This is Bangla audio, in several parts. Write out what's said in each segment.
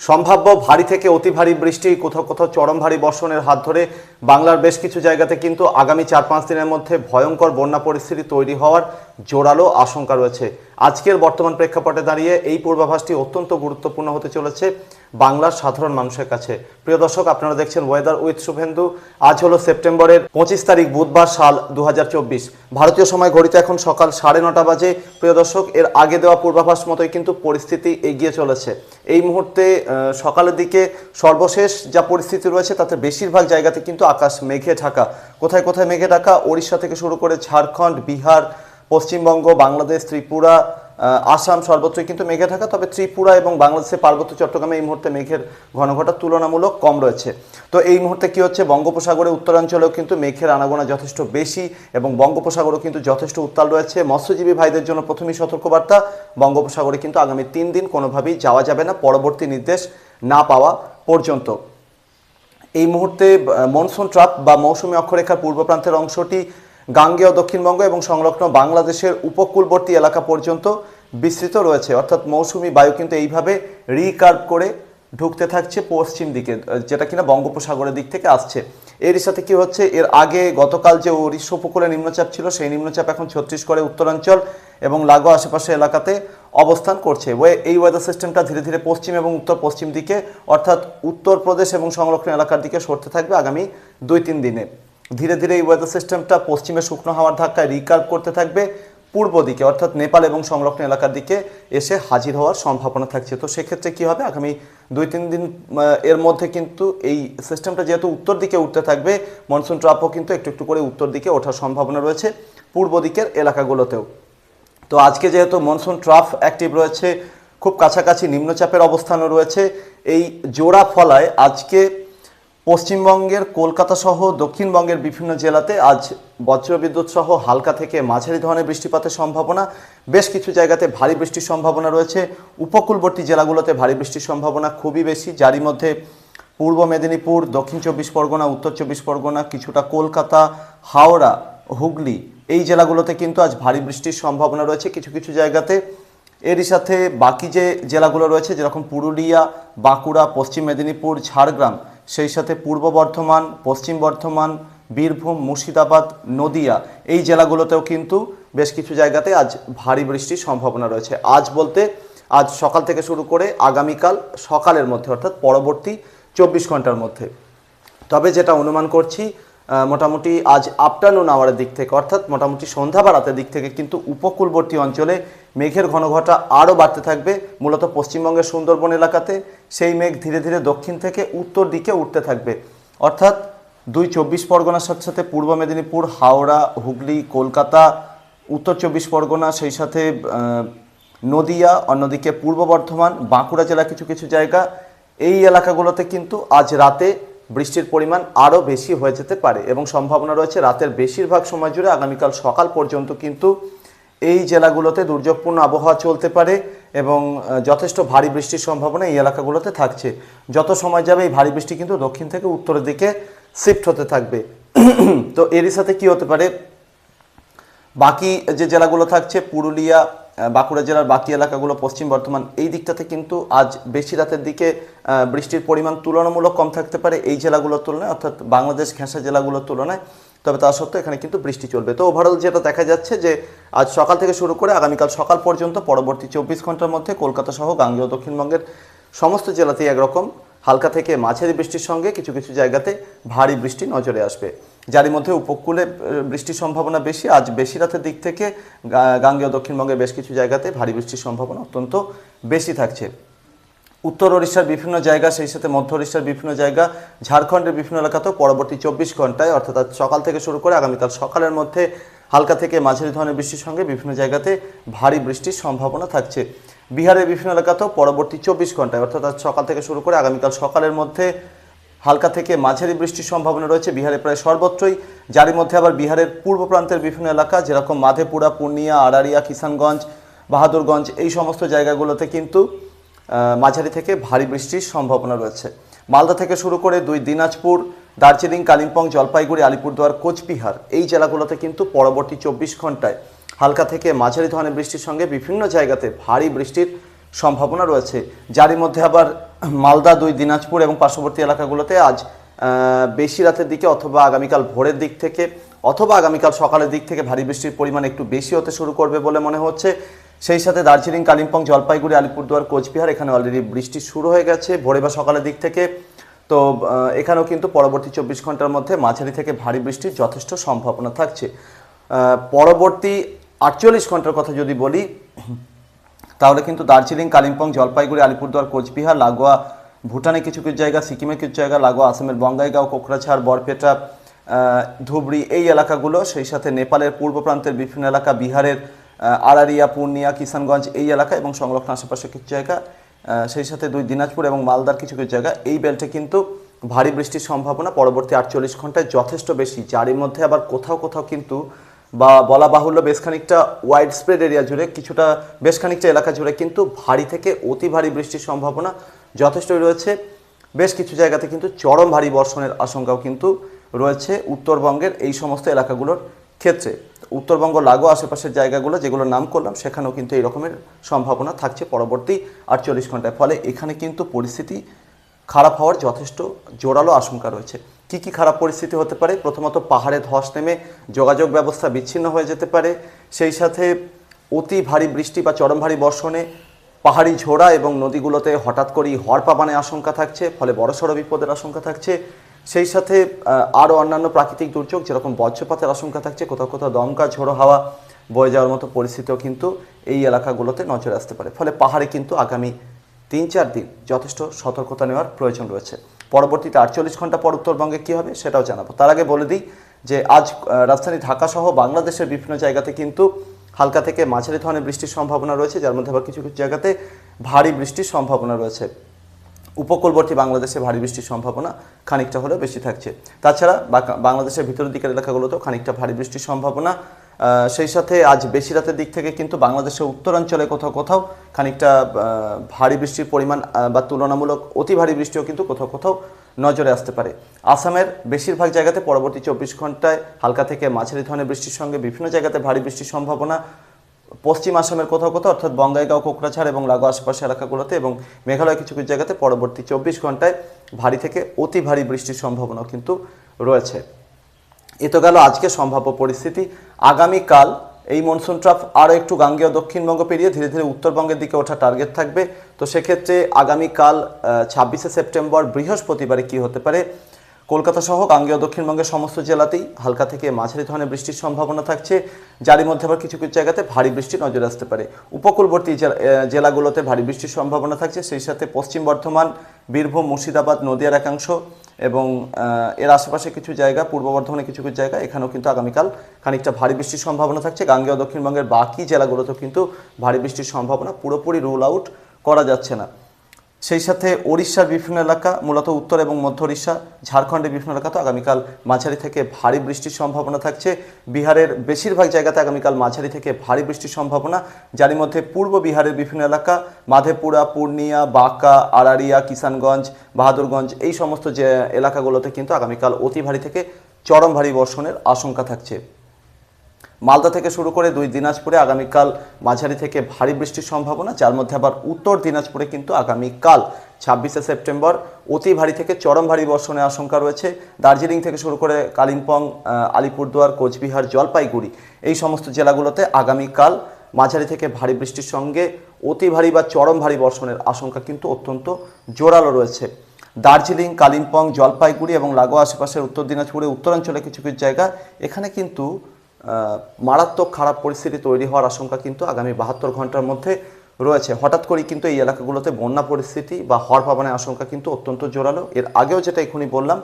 সম্ভাব্য ভারী থেকে অতি ভারী বৃষ্টি, কোথাও কোথাও চরম ভারী বর্ষণের হাত ধরে বাংলার বেশ কিছু জায়গাতে কিন্তু আগামী চার পাঁচ দিনের মধ্যে ভয়ঙ্কর বন্যা পরিস্থিতি তৈরি হওয়ার জোরালো আশঙ্কা রয়েছে। আজকের বর্তমান প্রেক্ষাপটে দাঁড়িয়ে এই পূর্বাভাসটি অত্যন্ত গুরুত্বপূর্ণ হতে চলেছে। বাংলার সাধারণ মানুষের কাছে। প্রিয় দর্শক, আপনারা দেখছেন ওয়েদার উইথ শুভেন্দু। আজ হলো সেপ্টেম্বরের পঁচিশ তারিখ, বুধবার সাল দু হাজার চব্বিশ। ভারতীয় সময় ঘড়িতে এখন সকাল সাড়ে নটা বাজে। প্রিয় দর্শক, এর আগে দেওয়া পূর্বাভাস মতোই কিন্তু পরিস্থিতি এগিয়ে চলেছে। এই মুহূর্তে সকালের দিকে সর্বশেষ যা পরিস্থিতি রয়েছে, তাতে বেশিরভাগ জায়গাতে কিন্তু আকাশ মেঘে ঢাকা। কোথায় কোথায় মেঘে ঢাকা? ওড়িশা থেকে শুরু করে ঝাড়খণ্ড, বিহার, পশ্চিমবঙ্গ, বাংলাদেশ, ত্রিপুরা আসাম সর্বত্রই কিন্তু মেঘে থাকা, তবে ত্রিপুরা এবং বাংলাদেশে পার্বত্য চট্টগ্রামে এই মুহূর্তে মেঘের ঘনঘটা তুলনামূলক কম রয়েছে। তো এই মুহূর্তে কি হচ্ছে? বঙ্গোপসাগরে উত্তরাঞ্চলেও কিন্তু মেঘের আনাগোনা যথেষ্ট বেশি এবং বঙ্গোপসাগরও কিন্তু যথেষ্ট উত্তাল রয়েছে। মৎস্যজীবী ভাইদের জন্য প্রথমেই সতর্কবার্তা, বঙ্গোপসাগরে কিন্তু আগামী তিন দিন কোনোভাবেই যাওয়া যাবে না, পরবর্তী নির্দেশ না পাওয়া পর্যন্ত। এই মুহূর্তে মনসুন ট্রাপ বা মৌসুমী অক্ষরেখার পূর্ব প্রান্তের অংশটি গাঙ্গেয় দক্ষিণবঙ্গ এবং সংলগ্ন বাংলাদেশের উপকূলবর্তী এলাকা পর্যন্ত বিস্তৃত রয়েছে। অর্থাৎ মৌসুমি বায়ু কিন্তু এইভাবে রিকার্ভ করে ঢুকতে থাকছে পশ্চিম দিকে, যেটা কিনা বঙ্গোপসাগরের দিক থেকে আসছে। এর সাথে কি হচ্ছে? এর আগে গতকাল যে উড়িষ্যা উপকূলে নিম্নচাপ ছিল, সেই নিম্নচাপ এখন ছত্তিশগড়ে উত্তরাঞ্চল এবং লাগোয়া আশেপাশে এলাকাতে অবস্থান করছে। ওয়ে এই ওয়েদার সিস্টেমটা ধীরে ধীরে পশ্চিম এবং উত্তর পশ্চিম দিকে, অর্থাৎ উত্তরপ্রদেশ এবং সংরক্ষণ এলাকার দিকে সরতে থাকবে আগামী দুই তিন দিনে। ধীরে ধীরে এই ওয়েদার সিস্টেমটা পশ্চিমে শুকনো হাওয়ার ধাক্কায় রিকার্ভ করতে থাকবে, পূর্ব দিকে, অর্থাৎ নেপাল এবং সংলগ্ন এলাকার দিকে এসে হাজির হওয়ার সম্ভাবনা থাকছে। তো সেক্ষেত্রে কি হবে? আগামী দুই তিন দিন এর মধ্যে কিন্তু এই সিস্টেমটা যেহেতু উত্তর দিকে উঠতে থাকবে মনসুন ট্রাপও কিন্তু একটু একটু করে উত্তর দিকে ওঠার সম্ভাবনা রয়েছে, পূর্ব দিকের এলাকাগুলোতেও। তো আজকে যেহেতু মনসুন ট্রাফ অ্যাক্টিভ রয়েছে, খুব কাছাকাছি নিম্নচাপের অবস্থানও রয়েছে, এই জোড়া ফলায় আজকে পশ্চিমবঙ্গের কলকাতা সহ দক্ষিণবঙ্গের বিভিন্ন জেলাতে আজ বজ্রবিদ্যুৎ সহ হালকা থেকে মাঝারি ধরনের বৃষ্টিপাতের সম্ভাবনা। বেশ কিছু জায়গাতে ভারী বৃষ্টির সম্ভাবনা রয়েছে। উপকূলবর্তী জেলাগুলোতে ভারী বৃষ্টির সম্ভাবনা খুবই বেশি। যারই মধ্যে পূর্ব মেদিনীপুর, দক্ষিণ চব্বিশ পরগনা, উত্তর চব্বিশ পরগনা, কিছুটা কলকাতা, হাওড়া, হুগলি এই জেলাগুলোতে কিন্তু আজ ভারী বৃষ্টির সম্ভাবনা রয়েছে কিছু কিছু জায়গাতে। এরই সাথে বাকি যে জেলাগুলো রয়েছে, যেরকম পুরুলিয়া, বাঁকুড়া, পশ্চিম মেদিনীপুর, ঝাড়গ্রাম সেই সাথে পূর্ব বর্ধমান, পশ্চিম বর্ধমান, বীরভূম, মুর্শিদাবাদ, নদিয়া এই জেলাগুলোতেও কিন্তু বেশ কিছু জায়গাতে আজ ভারী বৃষ্টির সম্ভাবনা রয়েছে। আজ বলতে আজ সকাল থেকে শুরু করে আগামীকাল সকালের মধ্যে অর্থাৎ পরবর্তী চব্বিশ ঘণ্টার মধ্যে। তবে যেটা অনুমান করছি মোটামুটি আজ আফটারনুন আওয়ারের দিক থেকে, অর্থাৎ মোটামুটি সন্ধ্যা বা রাতের দিক থেকে কিন্তু উপকূলবর্তী অঞ্চলে মেঘের ঘনঘটা আরও বাড়তে থাকবে, মূলত পশ্চিমবঙ্গের সুন্দরবন এলাকাতে সেই মেঘ ধীরে ধীরে দক্ষিণ থেকে উত্তর দিকে উঠতে থাকবে। অর্থাৎ দুই চব্বিশ পরগনার সাথে সাথে পূর্ব মেদিনীপুর, হাওড়া, হুগলি, কলকাতা, উত্তর চব্বিশ পরগনা, সেই সাথে নদিয়া, অন্যদিকে পূর্ব বর্ধমান, বাঁকুড়া জেলা কিছু কিছু জায়গা, এই এলাকাগুলোতে কিন্তু আজ রাতে বৃষ্টির পরিমাণ আরও বেশি হয়ে যেতে পারে এবং সম্ভাবনা রয়েছে রাতের বেশিরভাগ সময় জুড়ে আগামীকাল সকাল পর্যন্ত কিন্তু এই জেলাগুলোতে দুর্যোগপূর্ণ আবহাওয়া চলতে পারে এবং যথেষ্ট ভারী বৃষ্টির সম্ভাবনা এই এলাকাগুলোতে থাকছে। যত সময় যাবে এই ভারী বৃষ্টি কিন্তু দক্ষিণ থেকে উত্তরের দিকে শিফট হতে থাকবে। তো এরই সাথে কি হতে পারে? বাকি যে জেলাগুলো থাকছে, পুরুলিয়া বাঁকুড়া জেলার বাকি এলাকাগুলো পশ্চিম বর্ধমান, এই দিকটাতে কিন্তু আজ বেশি রাতের দিকে বৃষ্টির পরিমাণ তুলনামূলক কম থাকতে পারে এই জেলাগুলোর তুলনায়, অর্থাৎ বাংলাদেশ ঘেঁষা জেলাগুলোর তুলনায়। তবে তা সত্ত্বেও এখানে কিন্তু বৃষ্টি চলবে। তো ওভারঅল যেটা দেখা যাচ্ছে যে, আজ সকাল থেকে শুরু করে আগামীকাল সকাল পর্যন্ত পরবর্তী চব্বিশ ঘণ্টার মধ্যে কলকাতা সহ গাঙ্গেয় দক্ষিণবঙ্গের সমস্ত জেলাতেই একরকম হালকা থেকে মাঝারি বৃষ্টির সঙ্গে কিছু কিছু জায়গাতে ভারী বৃষ্টি নজরে আসবে। যারই মধ্যে উপকূলে বৃষ্টির সম্ভাবনা বেশি। আজ বেশি রাতের দিক থেকে গাঙ্গেয় দক্ষিণবঙ্গের বেশ কিছু জায়গাতে ভারী বৃষ্টির সম্ভাবনা অত্যন্ত বেশি থাকছে। উত্তর ওড়িশার বিভিন্ন জায়গা, সেই সাথে মধ্য ওড়িশার বিভিন্ন জায়গা, ঝাড়খণ্ডের বিভিন্ন এলাকাতেও পরবর্তী চব্বিশ ঘন্টায়, অর্থাৎ আজ সকাল থেকে শুরু করে আগামীকাল সকালের মধ্যে হালকা থেকে মাঝারি ধরনের বৃষ্টির সঙ্গে বিভিন্ন জায়গাতে ভারী বৃষ্টির সম্ভাবনা থাকছে। বিহারের বিভিন্ন এলাকাতেও পরবর্তী চব্বিশ ঘন্টায়, অর্থাৎ আজ সকাল থেকে শুরু করে আগামীকাল সকালের মধ্যে হালকা থেকে মাঝারি বৃষ্টির সম্ভাবনা রয়েছে। বিহারে প্রায় সর্বত্রই, যারই মধ্যে আবার বিহারের পূর্ব প্রান্তের বিভিন্ন এলাকা, যেরকম মাধেপুরা, পূর্ণিয়া আড়ারিয়া কিষানগঞ্জ, বাহাদুরগঞ্জ, এই সমস্ত জায়গাগুলোতে কিন্তু মাঝারি থেকে ভারী বৃষ্টির সম্ভাবনা রয়েছে। মালদা থেকে শুরু করে দুই দিনাজপুর, দার্জিলিং, কালিম্পং, জলপাইগুড়ি, আলিপুরদুয়ার, কোচবিহার, এই জেলাগুলোতে কিন্তু পরবর্তী চব্বিশ ঘন্টায় হালকা থেকে মাঝারি ধরনের বৃষ্টির সঙ্গে বিভিন্ন জায়গাতে ভারী বৃষ্টির সম্ভাবনা রয়েছে। যারই মধ্যে আবার মালদা, দুই দিনাজপুর এবং পার্শ্ববর্তী এলাকাগুলোতে আজ বেশি রাতের দিকে অথবা আগামীকাল ভোরের দিক থেকে অথবা আগামীকাল সকালের দিক থেকে ভারী বৃষ্টির পরিমাণ একটু বেশি হতে শুরু করবে বলে মনে হচ্ছে। সেই সাথে দার্জিলিং, কালিম্পং, জলপাইগুড়ি, আলিপুরদুয়ার, কোচবিহার এখানে অলরেডি বৃষ্টি শুরু হয়ে গেছে ভোরে বা সকালের দিক থেকে। তো এখানেও কিন্তু পরবর্তী চব্বিশ ঘণ্টার মধ্যে মাঝারি থেকে ভারী বৃষ্টির যথেষ্ট সম্ভাবনা থাকছে। পরবর্তী আটচল্লিশ ঘণ্টার কথা যদি বলি তাহলে কিন্তু দার্জিলিং, কালিম্পং, জলপাইগুড়ি, আলিপুরদুয়ার, কোচবিহার, লাগোয়া, ভুটানে কিছু কিছু জায়গা সিকিমের কিছু জায়গা, লাগোয়া, আসামের বঙ্গাইগাঁও, কোকরাঝাড়, বরপেটা ধুবড়ি এই এলাকাগুলো, সেই সাথে নেপালের পূর্ব প্রান্তের বিভিন্ন এলাকা, বিহারের আড়ারিয়া, পূর্ণিয়া, কিষানগঞ্জ এই এলাকা এবং সংলগ্ন আশেপাশে কিছু জায়গা সেই সাথে দুই দিনাজপুর এবং মালদার কিছু কিছু জায়গা, এই বেল্টে কিন্তু ভারী বৃষ্টির সম্ভাবনা পরবর্তী আটচল্লিশ ঘন্টায় যথেষ্ট বেশি যারই মধ্যে আবার কোথাও কোথাও কিন্তু বা বলা বাহুল্য বেশ খানিকটা ওয়াইড স্প্রেড এরিয়া জুড়ে কিছুটা বেশ খানিকটা এলাকা জুড়ে কিন্তু ভারী থেকে অতি ভারী বৃষ্টির সম্ভাবনা যথেষ্টই রয়েছে। বেশ কিছু জায়গাতে কিন্তু চরম ভারী বর্ষণের আশঙ্কাও কিন্তু রয়েছে উত্তরবঙ্গের এই সমস্ত এলাকাগুলোর ক্ষেত্রে। উত্তরবঙ্গ লাগো আশেপাশের জায়গাগুলো যেগুলোর নাম করলাম, সেখানেও কিন্তু এই রকমের সম্ভাবনা থাকছে পরবর্তী আটচল্লিশ ঘন্টায়। ফলে এখানে কিন্তু পরিস্থিতি খারাপ হওয়ার যথেষ্ট জোরালো আশঙ্কা রয়েছে। কি কি খারাপ পরিস্থিতি হতে পারে? প্রথমত পাহাড়ে ধস নেমে যোগাযোগ ব্যবস্থা বিচ্ছিন্ন হয়ে যেতে পারে। সেই সাথে অতি ভারী বৃষ্টি বা চরম ভারী বর্ষণে পাহাড়ি ঝোড়া এবং নদীগুলোতে হঠাৎ করেই হরপাবানের আশঙ্কা থাকছে, ফলে বড়সড় বিপদের আশঙ্কা থাকছে। সেই সাথে আরও অন্যান্য প্রাকৃতিক দুর্যোগ, যেরকম বজ্রপাতের আশঙ্কা থাকছে, কোথাও কোথাও দমকা ঝোড়ো হাওয়া বয়ে যাওয়ার মতো পরিস্থিতিও কিন্তু এই এলাকাগুলোতে নজরে আসতে পারে। ফলে পাহাড়ে কিন্তু আগামী তিন চার দিন যথেষ্ট সতর্কতা নেওয়ার প্রয়োজন রয়েছে। পরবর্তীতে আটচল্লিশ ঘণ্টা পর উত্তরবঙ্গে কী হবে সেটাও জানাব। তার আগে বলে দিই যে আজ রাজধানী ঢাকা সহ বাংলাদেশের বিভিন্ন জায়গাতে কিন্তু হালকা থেকে মাঝারি ধরনের বৃষ্টির সম্ভাবনা রয়েছে, যার মধ্যে আবার কিছু কিছু জায়গাতে ভারী বৃষ্টির সম্ভাবনা রয়েছে। উপকূলবর্তী বাংলাদেশে ভারী বৃষ্টির সম্ভাবনা খানিকটা হলেও বেশি থাকছে। তাছাড়া বাংলাদেশের ভিতরের দিকের এলাকাগুলোতেও খানিকটা ভারী বৃষ্টির সম্ভাবনা সেই সাথে আজ বেশি রাতের দিক থেকে কিন্তু বাংলাদেশের উত্তরাঞ্চলে কোথাও কোথাও খানিকটা ভারী বৃষ্টির পরিমাণ বা তুলনামূলক অতি ভারী বৃষ্টিও কিন্তু কোথাও কোথাও নজরে আসতে পারে। আসামের বেশিরভাগ জায়গাতে পরবর্তী চব্বিশ ঘন্টায় হালকা থেকে মাঝারি ধরনের বৃষ্টির সঙ্গে বিভিন্ন জায়গাতে ভারী বৃষ্টির সম্ভাবনা। পশ্চিম আসামের কোথাও কোথাও, অর্থাৎ বঙ্গাইগাঁও, কোকরাঝাড় এবং লাগো আশেপাশে এলাকাগুলোতে এবং মেঘালয় কিছু কিছু জায়গাতে পরবর্তী চব্বিশ ঘন্টায় ভারী থেকে অতি ভারী বৃষ্টির সম্ভাবনাও কিন্তু রয়েছে। এ তো গেল আজকে সম্ভাব্য পরিস্থিতি। আগামীকাল এই মনসুন ট্রাফ আরও একটু গাঙ্গেয় দক্ষিণবঙ্গ পেরিয়ে ধীরে ধীরে উত্তরবঙ্গের দিকে ওঠা টার্গেট থাকবে। তো সেক্ষেত্রে আগামীকাল ছাব্বিশে সেপ্টেম্বর বৃহস্পতিবারে কি হতে পারে? কলকাতা সহ গাঙ্গেয় দক্ষিণবঙ্গের সমস্ত জেলাতেই হালকা থেকে মাঝারি ধরনের বৃষ্টির সম্ভাবনা থাকছে। যারই মধ্যে আবার কিছু কিছু জায়গাতে ভারী বৃষ্টি নজরে আসতে পারে। উপকূলবর্তী জেলা- জেলাগুলোতে ভারী বৃষ্টির সম্ভাবনা থাকছে। সেই সাথে পশ্চিম বর্ধমান, বীরভূম, মুর্শিদাবাদ, নদিয়ার একাংশ। এবং এর আশেপাশে কিছু জায়গা, পূর্ব বর্ধমানে কিছু কিছু জায়গা, এখানেও কিন্তু আগামীকাল খানিকটা ভারী বৃষ্টির সম্ভাবনা থাকছে। গাঙ্গেয়, দক্ষিণবঙ্গের বাকি জেলাগুলোতেও কিন্তু ভারী বৃষ্টির সম্ভাবনা পুরোপুরি রুল আউট করা যাচ্ছে না। সেই সাথে ওড়িশার বিভিন্ন এলাকা, মূলত উত্তর এবং মধ্য ওড়িশা, ঝাড়খণ্ডের বিভিন্ন এলাকাতে আগামীকাল মাঝারি থেকে ভারী বৃষ্টির সম্ভাবনা থাকছে। বিহারের বেশিরভাগ জায়গাতে আগামীকাল মাঝারি থেকে ভারী বৃষ্টির সম্ভাবনা। যার মধ্যে পূর্ব বিহারের বিভিন্ন এলাকা, মাধেপুরা, পূর্ণিয়া, বাঁকা আড়ারিয়া কিষানগঞ্জ, বাহাদুরগঞ্জ, এই সমস্ত যে এলাকাগুলোতে কিন্তু আগামীকাল অতি ভারী থেকে চরম ভারী বর্ষণের আশঙ্কা থাকছে। মালদা থেকে শুরু করে দুই দিনাজপুরে আগামীকাল মাঝারি থেকে ভারী বৃষ্টির সম্ভাবনা, যার মধ্যে আবার উত্তর দিনাজপুরে কিন্তু আগামীকাল ছাব্বিশে সেপ্টেম্বর অতি ভারী থেকে চরম ভারী বর্ষণের আশঙ্কা রয়েছে। দার্জিলিং থেকে শুরু করে কালিম্পং আলিপুরদুয়ার, কোচবিহার, জলপাইগুড়ি এই সমস্ত জেলাগুলোতে আগামীকাল মাঝারি থেকে ভারী বৃষ্টির সঙ্গে অতি ভারী বা চরম ভারী বর্ষণের আশঙ্কা কিন্তু অত্যন্ত জোরালো রয়েছে। দার্জিলিং, কালিম্পং, জলপাইগুড়ি এবং লাগোয়া আশেপাশের উত্তর দিনাজপুরে, উত্তরাঞ্চলে কিছু কিছু জায়গা এখানে কিন্তু মারাত্মক খারাপ পরিস্থিতি তৈরি হওয়ার আশঙ্কা কিন্তু আগামী বাহাত্তর ঘণ্টার মধ্যে রয়েছে। হঠাৎ করেই কিন্তু এই এলাকাগুলোতে বন্যা পরিস্থিতি বা হর পাবানের আশঙ্কা কিন্তু অত্যন্ত জোরালো। এর আগেও যেটা এখনই বললাম,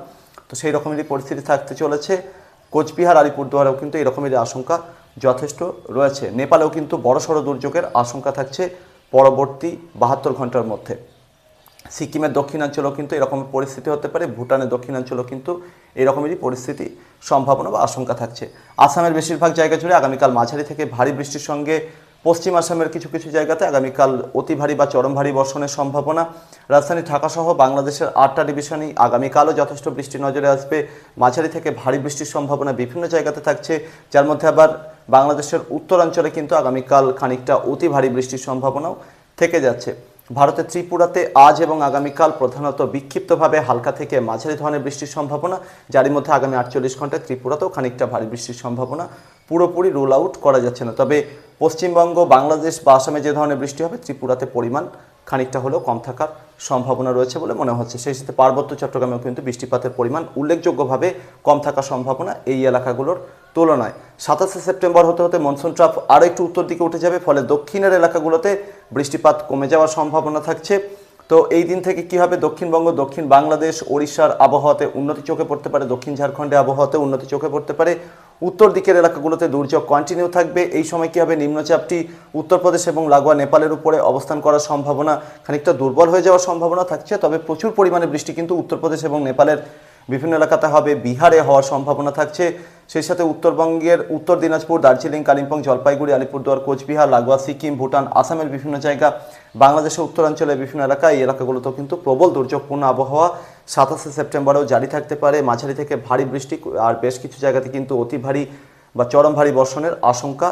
তো সেই রকমেরই পরিস্থিতি থাকতে চলেছে। কোচবিহার, আলিপুরদুয়ারেও কিন্তু এই রকমেরই আশঙ্কা যথেষ্ট রয়েছে। নেপালেও কিন্তু বড়সড় দুর্যোগের আশঙ্কা থাকছে পরবর্তী বাহাত্তর ঘণ্টার মধ্যে। সিকিমের দক্ষিণাঞ্চলেও কিন্তু এরকম পরিস্থিতি হতে পারে, ভুটানের দক্ষিণাঞ্চলেও কিন্তু এরকমেরই পরিস্থিতি। সম্ভাবনা বা আশঙ্কা থাকছে। আসামের বেশিরভাগ জায়গা জুড়ে আগামীকাল মাঝারি থেকে ভারী বৃষ্টির সঙ্গে পশ্চিম আসামের কিছু কিছু জায়গাতে আগামীকাল অতি ভারী বা চরম ভারী বর্ষণের সম্ভাবনা। রাজধানী ঢাকা সহ বাংলাদেশের আটটা ডিভিশনই আগামীকালও যথেষ্ট বৃষ্টি নজরে আসবে। মাঝারি থেকে ভারী বৃষ্টির সম্ভাবনা বিভিন্ন জায়গাতে থাকছে। যার মধ্যে আবার বাংলাদেশের উত্তরাঞ্চলে কিন্তু আগামীকাল খানিকটা অতি ভারী বৃষ্টির সম্ভাবনাও থেকে যাচ্ছে। ভারতের ত্রিপুরাতে আজ এবং আগামীকাল প্রধানত বিক্ষিপ্তভাবে হালকা থেকে মাঝারি ধরনের বৃষ্টির সম্ভাবনা। যার মধ্যে আগামী আটচল্লিশ ঘন্টায় ত্রিপুরাতেও খানিকটা ভারী বৃষ্টির সম্ভাবনা পুরোপুরি রুল আউট করা যাচ্ছে না। তবে পশ্চিমবঙ্গ, বাংলাদেশ বা আসামে যে ধরনের বৃষ্টি হবে, ত্রিপুরাতে পরিমাণ খানিকটা হলেও কম থাকার সম্ভাবনা রয়েছে বলে মনে হচ্ছে। সেই সাথে পার্বত্য চট্টগ্রামেও কিন্তু বৃষ্টিপাতের পরিমাণ উল্লেখযোগ্যভাবে কম থাকার সম্ভাবনা এই এলাকাগুলোর তুলনায়। সাতাশে সেপ্টেম্বর হতে হতে মনসুন ট্রাফ আরও একটু উত্তর দিকে উঠে যাবে, ফলে দক্ষিণের এলাকাগুলোতে বৃষ্টিপাত কমে যাওয়ার সম্ভাবনা থাকছে। তো এই দিন থেকে কি হবে? দক্ষিণবঙ্গ, দক্ষিণ বাংলাদেশ, ওড়িশার আবহাওয়াতে উন্নতি চোখে পড়তে পারে। দক্ষিণ ঝাড়খণ্ডে আবহাওয়াতে উন্নতি চোখে পড়তে পারে। উত্তর দিকের এলাকাগুলোতে দুর্যোগ কন্টিনিউ থাকবে। এই সময় কি হবে? নিম্নচাপটি উত্তরপ্রদেশ এবং লাগোয়া নেপালের উপরে অবস্থান করার সম্ভাবনা খানিকটা দুর্বল হয়ে যাওয়ার সম্ভাবনা থাকছে। তবে প্রচুর পরিমাণে বৃষ্টি কিন্তু উত্তরপ্রদেশ এবং নেপালের বিভিন্ন এলাকাতে হবে। বিহারে হওয়ার সম্ভাবনা থাকছে। সেই সাথে উত্তরবঙ্গের উত্তর দিনাজপুর, দার্জিলিং, কালিম্পং, জলপাইগুড়ি, আলিপুরদুয়ার, কোচবিহার, লাগোয়া, সিকিম, ভুটান, আসামের বিভিন্ন জায়গা, বাংলাদেশের উত্তরাঞ্চলের বিভিন্ন এলাকা এই এলাকাগুলোতেও কিন্তু প্রবল দুর্যোগপূর্ণ আবহাওয়া সাতাশে সেপ্টেম্বরেও জারি থাকতে পারে। মাঝারি থেকে ভারী বৃষ্টি আর বেশ কিছু জায়গাতে কিন্তু অতি ভারী বা চরম ভারী বর্ষণের আশঙ্কা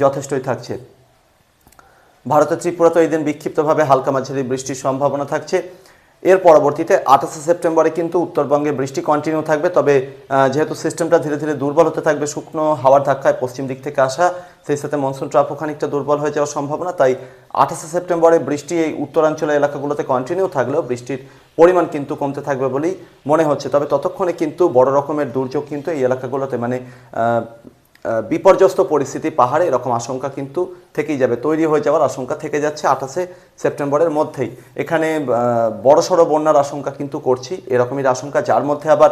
যথেষ্টই থাকছে। ভারতের ত্রিপুরাতে এই দিন বিক্ষিপ্তভাবে হালকা মাঝারি বৃষ্টির সম্ভাবনা থাকছে। এর পরবর্তীতে আঠাশে সেপ্টেম্বরে কিন্তু উত্তরবঙ্গে বৃষ্টি কন্টিনিউ থাকবে, তবে যেহেতু সিস্টেমটা ধীরে ধীরে দুর্বল হতে থাকবে, শুকনো হাওয়ার ধাক্কায় পশ্চিম দিক থেকে আসা, সেই সাথে মনসুন ট্রাফও খানিকটা দুর্বল হয়ে যাওয়ার সম্ভাবনা, তাই আঠাশে সেপ্টেম্বরে বৃষ্টি এই উত্তরাঞ্চলের এলাকাগুলোতে কন্টিনিউ থাকলেও বৃষ্টির পরিমাণ কিন্তু কমতে থাকবে বলেই মনে হচ্ছে। তবে ততক্ষণে কিন্তু বড় রকমের দুর্যোগ কিন্তু এই এলাকাগুলোতে মানে বিপর্যস্ত পরিস্থিতি, পাহাড়ে এরকম আশঙ্কা কিন্তু থেকেই যাবে, তৈরি হয়ে যাওয়ার আশঙ্কা থেকে যাচ্ছে আঠাশে সেপ্টেম্বরের মধ্যেই। এখানে বড়সড় বন্যার আশঙ্কা কিন্তু করছি, এরকমই আশঙ্কা, যার মধ্যে আবার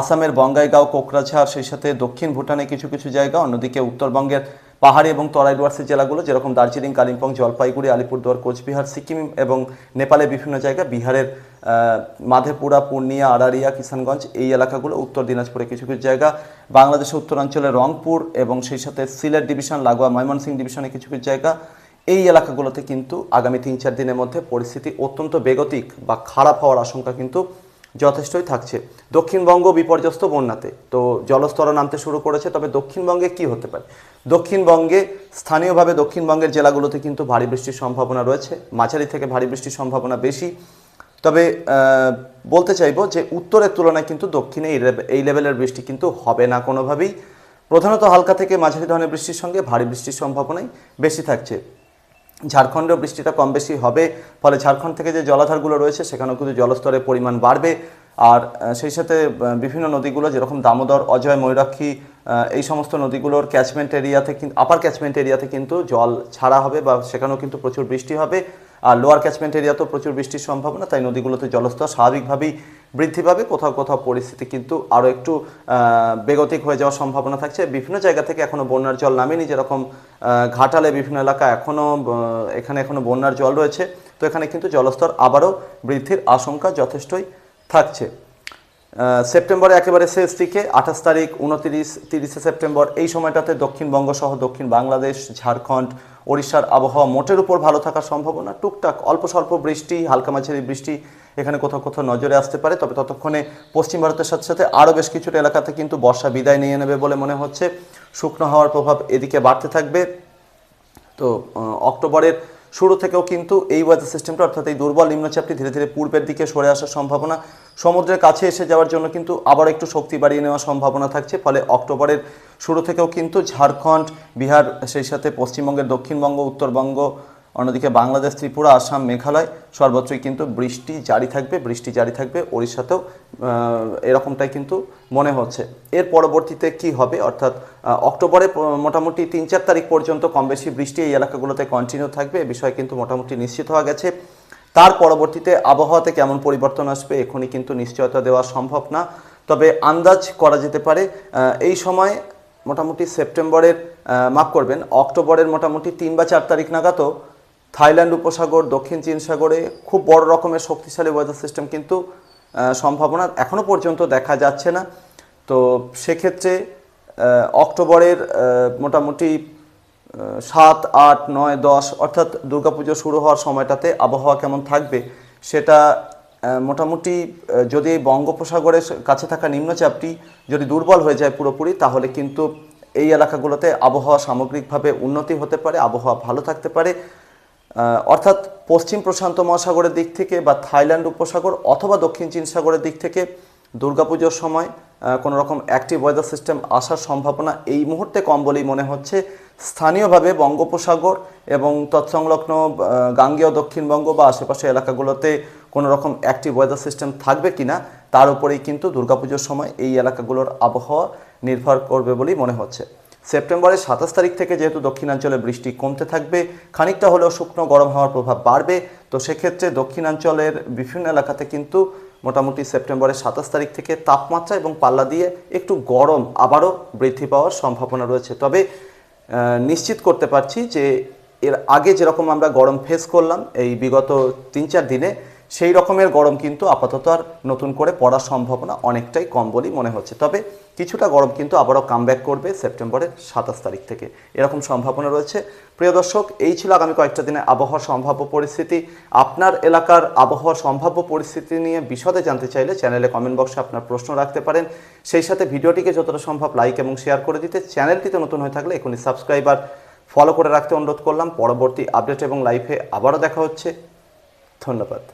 আসামের বঙ্গাইগাঁও, কোকরাঝাড়, সেই সাথে দক্ষিণ ভুটানে কিছু কিছু জায়গা, অন্যদিকে উত্তরবঙ্গের পাহাড়ি এবং তরাই ডুয়ার্সের জেলাগুলো, যেরকম দার্জিলিং, কালিম্পং, জলপাইগুড়ি, আলিপুরদুয়ার, কোচবিহার, সিকিম এবং নেপালের বিভিন্ন জায়গা, বিহারের মাধেপুরা, পূর্ণিয়া আড়ারিয়া কিষানগঞ্জ এই এলাকাগুলো উত্তর দিনাজপুরে কিছু কিছু জায়গা। বাংলাদেশের উত্তরাঞ্চলের রংপুর এবং সেই সাথে সিলেট ডিভিশন, লাগোয়া, ময়মনসিংহ ডিভিশনে কিছু কিছু জায়গা। এই এলাকাগুলোতে কিন্তু আগামী তিন চার দিনের মধ্যে পরিস্থিতি অত্যন্ত বেগতিক বা খারাপ হওয়ার আশঙ্কা কিন্তু যথেষ্টই থাকছে। দক্ষিণবঙ্গ বিপর্যস্ত বন্যাতে। তো জলস্তর নামতে শুরু করেছে, তবে দক্ষিণবঙ্গে কি হতে পারে? দক্ষিণবঙ্গে, স্থানীয়ভাবে দক্ষিণবঙ্গের জেলাগুলোতে কিন্তু ভারী বৃষ্টির সম্ভাবনা রয়েছে। মাঝারি থেকে ভারী বৃষ্টির সম্ভাবনা বেশি। তবে বলতে চাইব যে উত্তরের তুলনায় কিন্তু দক্ষিণে এই লেভেলের বৃষ্টি কিন্তু হবে না কোনোভাবেই। প্রধানত হালকা থেকে মাঝারি ধরনের বৃষ্টির সঙ্গে ভারী বৃষ্টির সম্ভাবনাই বেশি থাকছে। ঝাড়খণ্ডেও বৃষ্টিটা কম বেশি হবে, ফলে ঝাড়খণ্ড থেকে যে জলাধারগুলো রয়েছে সেখানেও কিন্তু জলস্তরের পরিমাণ বাড়বে। আর সেই সাথে বিভিন্ন নদীগুলো যেরকম দামোদর, অজয়, ময়ূরাক্ষী এই সমস্ত নদীগুলোর ক্যাচমেন্ট এরিয়াতে কিন্তু আপার ক্যাচমেন্ট এরিয়াতে কিন্তু জল ছাড়া হবে বা সেখানেও কিন্তু প্রচুর বৃষ্টি হবে। আর লোয়ার ক্যাচমেন্ট তো প্রচুর বৃষ্টির সম্ভাবনা, তাই নদীগুলোতে জলস্তর স্বাভাবিকভাবেই বৃদ্ধি পাবে। কোথাও কোথাও পরিস্থিতি কিন্তু আরও একটু বেগতিক হয়ে যাওয়ার সম্ভাবনা থাকছে। বিভিন্ন জায়গা থেকে এখনও বন্যার জল নামেনি, যেরকম ঘাটালে বিভিন্ন এলাকা এখনও এখানে এখনও বন্যার জল রয়েছে। তো এখানে কিন্তু জলস্তর আবারও বৃদ্ধির আশঙ্কা যথেষ্টই থাকছে। সেপ্টেম্বরে একেবারে শেষ দিকে, আঠাশ তারিখ, উনতিরিশ, তিরিশে সেপ্টেম্বর, এই সময়টাতে দক্ষিণবঙ্গ সহ দক্ষিণ বাংলাদেশ, ঝাড়খণ্ড, ওড়িশার আবহাওয়া মোটের উপর ভালো থাকার সম্ভাবনা। টুকটাক অল্প স্বল্প বৃষ্টি, হালকা মাঝারি বৃষ্টি এখানে কোথাও কোথাও নজরে আসতে পারে, তবে ততক্ষণে পশ্চিম ভারতের সাথে সাথে আরও বেশ কিছুটা এলাকাতে কিন্তু বর্ষা বিদায় নিয়ে নেবে বলে মনে হচ্ছে। শুকনো হওয়ার প্রভাব এদিকে বাড়তে থাকবে। তো অক্টোবরের শুরু থেকেও কিন্তু এই ওয়েদার সিস্টেমটা অর্থাৎ এই দুর্বল নিম্নচাপটি ধীরে ধীরে পূর্বের দিকে সরে আসার সম্ভাবনা। সমুদ্রের কাছে এসে যাওয়ার জন্য কিন্তু আবার একটু শক্তি বাড়িয়ে নেওয়ার সম্ভাবনা থাকছে। ফলে অক্টোবরের শুরু থেকেও কিন্তু ঝাড়খণ্ড, বিহার, সেই সাথে পশ্চিমবঙ্গের দক্ষিণবঙ্গ, উত্তরবঙ্গ অন্যদিকে বাংলাদেশ, ত্রিপুরা, আসাম, মেঘালয় সর্বত্রই কিন্তু বৃষ্টি জারি থাকবে, বৃষ্টি জারি থাকবে, ওড়িশাতেও এরকমটাই কিন্তু মনে হচ্ছে। এর পরবর্তীতে কি হবে? অর্থাৎ অক্টোবরে মোটামুটি তিন চার তারিখ পর্যন্ত কম বেশি বৃষ্টি এই এলাকাগুলোতে কন্টিনিউ থাকবে, এ বিষয়ে কিন্তু মোটামুটি নিশ্চিত হওয়া গেছে। তার পরবর্তীতে আবহাওয়াতে কেমন পরিবর্তন আসবে এখনই কিন্তু নিশ্চয়তা দেওয়া সম্ভব না। তবে আন্দাজ করা যেতে পারে এই সময় মোটামুটি সেপ্টেম্বরের মাফ করবেন, অক্টোবরের মোটামুটি তিন বা চার তারিখ নাগাদও থাইল্যান্ড উপসাগর, দক্ষিণ চীন সাগরে খুব বড় রকমের শক্তিশালী ওয়েদার সিস্টেম কিন্তু সম্ভাবনা এখনও পর্যন্ত দেখা যাচ্ছে না। তো সেক্ষেত্রে অক্টোবরের মোটামুটি সাত, আট, নয়, দশ, অর্থাৎ দুর্গাপুজো শুরু হওয়ার সময়টাতে আবহাওয়া কেমন থাকবে সেটা মোটামুটি যদি এই বঙ্গোপসাগরের কাছে থাকা নিম্নচাপটি যদি দুর্বল হয়ে যায় পুরোপুরি, তাহলে কিন্তু এই এলাকাগুলোতে আবহাওয়া সামগ্রিকভাবে উন্নতি হতে পারে, আবহাওয়া ভালো থাকতে পারে। অর্থাৎ পশ্চিম প্রশান্ত মহাসাগরের দিক থেকে বা থাইল্যান্ড উপসাগর অথবা দক্ষিণ চীন সাগরের দিক থেকে দুর্গাপুজোর সময় কোনো রকম অ্যাক্টিভ ওয়েদার সিস্টেম আসার সম্ভাবনা এই মুহূর্তে কম বলেই মনে হচ্ছে। স্থানীয়ভাবে বঙ্গোপসাগর এবং তৎসংলগ্ন গাঙ্গেয় দক্ষিণবঙ্গ বা আশেপাশে এলাকাগুলোতে কোনো রকম অ্যাক্টিভ ওয়েদার সিস্টেম থাকবে কিনা, তার উপরেই কিন্তু দুর্গাপুজোর সময় এই এলাকাগুলোর আবহাওয়া নির্ভর করবে বলেই মনে হচ্ছে। সেপ্টেম্বরের সাতাশ তারিখ থেকে যেহেতু দক্ষিণাঞ্চলে বৃষ্টি কমতে থাকবে, খানিকটা হলেও শুকনো গরম হওয়ার প্রভাব বাড়বে। তো সেক্ষেত্রে দক্ষিণাঞ্চলের বিভিন্ন এলাকাতে কিন্তু মোটামুটি সেপ্টেম্বরের সাতাশ তারিখ থেকে তাপমাত্রা এবং পাল্লা দিয়ে একটু গরম আবারও বৃদ্ধি পাওয়ার সম্ভাবনা রয়েছে। তবে নিশ্চিত করতে পারছি যে এর আগে যেরকম আমরা গরম ফেস করলাম এই বিগত তিন চার দিনে সেই রকমের গরম কিন্তু আপাতত আর নতুন করে পড়ার সম্ভাবনা অনেকটাই কম বলেই মনে হচ্ছে। তবে কিছুটা গরম কিন্তু আবারও কামব্যাক করবে সেপ্টেম্বরের সাতাশ তারিখ থেকে। এরকম সম্ভাবনা রয়েছে। প্রিয় দর্শক, এই ছিল আগামী কয়েকটা দিনে আবহাওয়ার সম্ভাব্য পরিস্থিতি। আপনার এলাকার আবহাওয়ার সম্ভাব্য পরিস্থিতি নিয়ে বিশদে জানতে চাইলে চ্যানেলে কমেন্ট বক্সে আপনার প্রশ্ন রাখতে পারেন। সেই সাথে ভিডিওটিকে যতটা সম্ভব লাইক এবং শেয়ার করে দিতে চ্যানেলটিতে নতুন হয়ে থাকলে এখনই সাবস্ক্রাইবার ফলো করে রাখতে অনুরোধ করলাম। পরবর্তী আপডেট এবং লাইভে আবারও দেখা হচ্ছে। ধন্যবাদ।